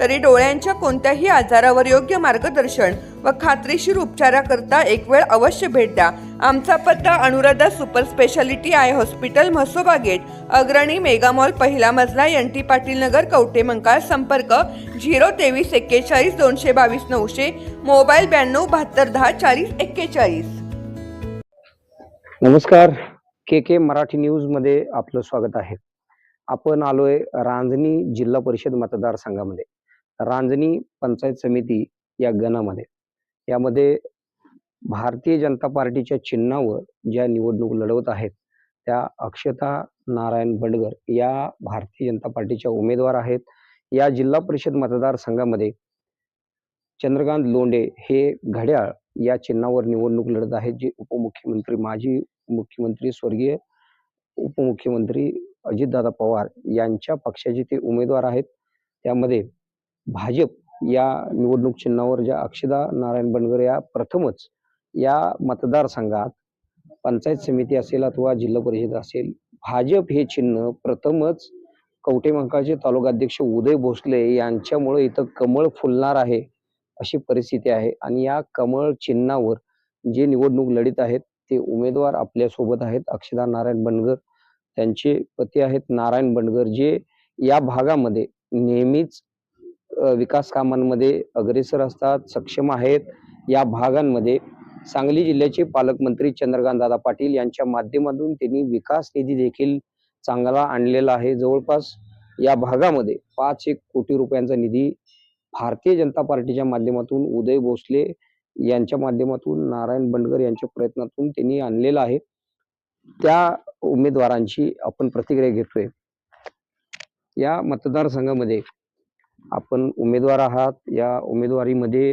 तरी डोळ्यांच्या कोणत्याही आजारावर योग्य मार्गदर्शन व खात्रीशीर उपचाराकरता एक वेळ अवश्य भेट द्या. आमचा पत्ता Anuradha super speciality eye hospital Mhasoba gate Agrani mega mall पहिला मजला एन टी पाटील नगर कवटे मंकाळ संपर्क झिरो तेवीस एक्केचाळीस दोनशे बावीस नऊशे मोबाईल ब्याण्णव बहात्तर दहा चाळीस एक्केचाळीस. नमस्कार. के के मराठी न्यूजमध्ये आपलं स्वागत आहे. आपण आलोय रांजणी जिल्हा परिषद मतदारसंघामध्ये. रांजणी पंचायत समिती या गणामध्ये. यामध्ये भारतीय जनता पार्टीच्या चिन्हावर ज्या निवडणूक लढवत आहेत त्या अक्षता नारायण बंडगर या भारतीय जनता पार्टीच्या उमेदवार आहेत. या जिल्हा परिषद मतदारसंघामध्ये चंद्रकांत लोंढे हे घड्याळ या चिन्हावर निवडणूक लढत आहेत जे उपमुख्यमंत्री माजी मुख्यमंत्री स्वर्गीय उपमुख्यमंत्री अजितदादा पवार यांच्या पक्षाचे ते उमेदवार आहेत. त्यामध्ये भाजप या निवडणूक चिन्हावर ज्या अक्षदा नारायण बनगर या प्रथमच या मतदारसंघात पंचायत समिती असेल अथवा जिल्हा परिषद असेल भाजप हे चिन्ह प्रथमच कवटेमंकाळचे तालुकाध्यक्ष उदय भोसले यांच्यामुळे इथं कमळ फुलणार आहे अशी परिस्थिती आहे. आणि या कमळ चिन्हावर जे निवडणूक लढित आहेत ते उमेदवार आपल्यासोबत आहेत. अक्षदा नारायण बनगर त्यांचे पती आहेत नारायण बनगर जे या भागामध्ये नेहमीच विकास कामांमध्ये अग्रेसर असतात सक्षम आहेत. या भागांमध्ये सांगली जिल्ह्याचे पालकमंत्री चंद्रकांत दादा पाटील यांच्या माध्यमातून त्यांनी विकास निधी देखील चांगला आणलेला आहे. जवळपास या भागामध्ये पाच एक कोटी रुपयांचा निधी भारतीय जनता पार्टीच्या माध्यमातून उदय भोसले यांच्या माध्यमातून नारायण बंडगर यांच्या प्रयत्नातून त्यांनी आणलेला आहे. त्या उमेदवारांची आपण प्रतिक्रिया घेतोय. या मतदारसंघामध्ये आपण उमेदवार आहात या उमेदवारीमध्ये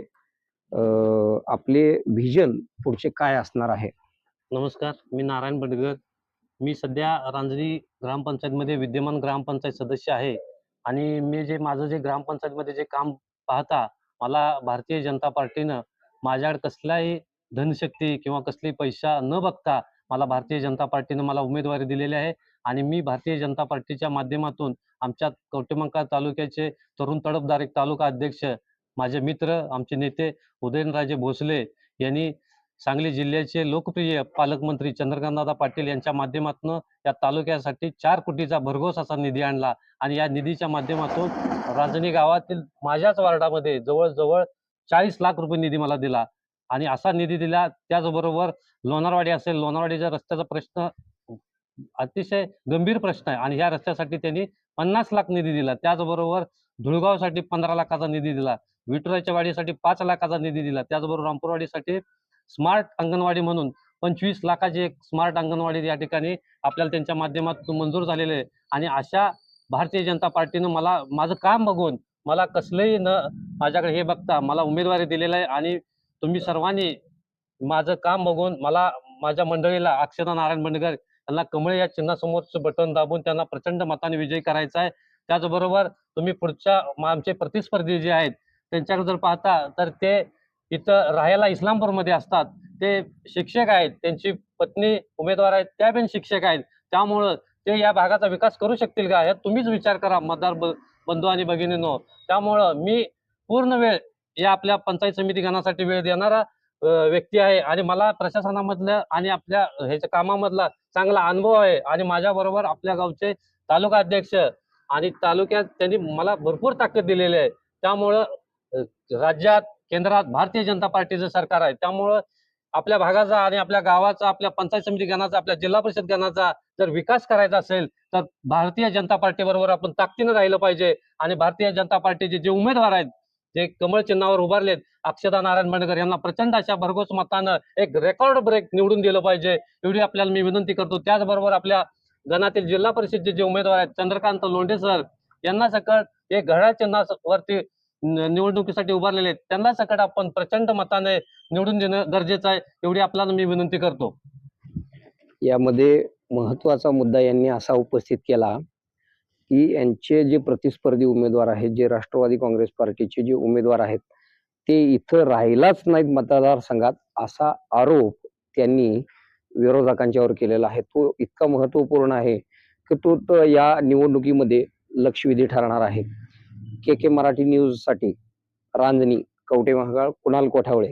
आपले व्हिजन पुढचे काय असणार आहे? नमस्कार मी नारायण बडगर. मी सध्या रांजणी ग्रामपंचायतमध्ये विद्यमान ग्रामपंचायत सदस्य आहे आणि मी जे माझं जे ग्रामपंचायतमध्ये जे काम पाहता मला भारतीय जनता पार्टीनं माझ्याकडे कसलाही धनशक्ती किंवा कसली पैसा न बघता मला भारतीय जनता पार्टीनं मला उमेदवारी दिलेली आहे. आणि मी भारतीय जनता पार्टीच्या माध्यमातून आमच्या कवटेमंकाळ तालुक्याचे तरुण तडफदार एक तालुका अध्यक्ष माझे मित्र आमचे नेते उदयनराजे भोसले यांनी सांगली जिल्ह्याचे लोकप्रिय पालकमंत्री चंद्रकांतदादा पाटील यांच्या माध्यमातून या तालुक्यासाठी चार कोटीचा भरघोस असा निधी आणला. आणि या निधीच्या माध्यमातून रांजणी गावातील माझ्याच वार्डामध्ये जवळजवळ चाळीस लाख रुपये निधी मला दिला. आणि असा निधी दिला त्याचबरोबर लोणारवाडी असेल लोणारवाडीच्या रस्त्याचा प्रश्न अतिशय गंभीर प्रश्न आहे. आणि ह्या रस्त्यासाठी त्यांनी पन्नास लाख निधी दिला. त्याचबरोबर धुळगावसाठी पंधरा लाखाचा निधी दिला. विठुराच्या वाडीसाठी पाच लाखाचा निधी दिला. त्याचबरोबर रामपूरवाडीसाठी स्मार्ट अंगणवाडी म्हणून पंचवीस लाखाची एक स्मार्ट अंगणवाडी या ठिकाणी आपल्याला त्यांच्या माध्यमातून मंजूर झालेले आहे. आणि अशा भारतीय जनता पार्टीनं मला माझं काम बघून मला कसलंही न माझ्याकडे हे बघता मला उमेदवारी दिलेलं आहे. आणि तुम्ही सर्वांनी माझं काम बघून मला माझ्या मंडळीला अक्षता नारायण बंडगर त्यांना कमळ या चिन्हासमोरचं बटन दाबून त्यांना प्रचंड मताने विजय करायचा आहे. त्याचबरोबर तुम्ही पुढच्या आमचे प्रतिस्पर्धी जे आहेत त्यांच्याकडे जर पाहता तर ते इथं राहायला इस्लामपूरमध्ये असतात. ते शिक्षक आहेत त्यांची पत्नी उमेदवार आहेत त्या पण शिक्षक आहेत. त्यामुळं ते या भागाचा विकास करू शकतील का? यात तुम्हीच विचार करा मतदार ब- बंधू आणि भगिनींनो. त्यामुळं मी पूर्ण वेळ या आपल्या पंचायत समिती गणासाठी वेळ देणारा व्यक्ती आहे आणि मला प्रशासनामधलं आणि आपल्या ह्याच्या कामामधला चांगला अनुभव आहे आणि माझ्याबरोबर आपल्या गावचे तालुका अध्यक्ष आणि तालुक्यात त्यांनी मला भरपूर ताकद दिलेली आहे. त्यामुळं राज्यात केंद्रात भारतीय जनता पार्टीचं सरकार आहे. त्यामुळं आपल्या भागाचा आणि आपल्या गावाचा आपल्या पंचायत समिती गणाचा आपल्या जिल्हा परिषद गणाचा जर विकास करायचा असेल तर भारतीय जनता पार्टी बरोबर आपण ताकदीनं राहिलं पाहिजे आणि भारतीय जनता पार्टीचे जे उमेदवार आहेत जे कमळ चिन्हावर उभारलेत अक्षदा नारायण बंडकर यांना प्रचंड अशा भरघोस मतानं एक रेकॉर्ड ब्रेक निवडून दिलं पाहिजे. एवढी आपल्याला मी विनंती करतो. त्याचबरोबर आपल्या गणातील जिल्हा परिषदचे जे उमेदवार आहेत चंद्रकांत लोंढे सर यांना सकट एक घड्याळ चिन्हावरती निवडणुकीसाठी उभारलेले आहेत. त्यांना सकट आपण प्रचंड मताने निवडून देणं गरजेचं आहे एवढी आपल्याला मी विनंती करतो. यामध्ये महत्त्वाचा मुद्दा यांनी असा उपस्थित केला की यांचे जे प्रतिस्पर्धी उमेदवार आहेत जे राष्ट्रवादी काँग्रेस पार्टीचे जे उमेदवार आहेत ते इथं राहिलाच नाहीत मतदारसंघात असा आरोप त्यांनी विरोधकांच्यावर केलेला आहे. तो इतका महत्त्वपूर्ण आहे की तो तर या निवडणुकीमध्ये लक्षवेधी ठरणार आहे. के के मराठी न्यूजसाठी रांजणी कवटे महागाळ कुणाल कोठावळे.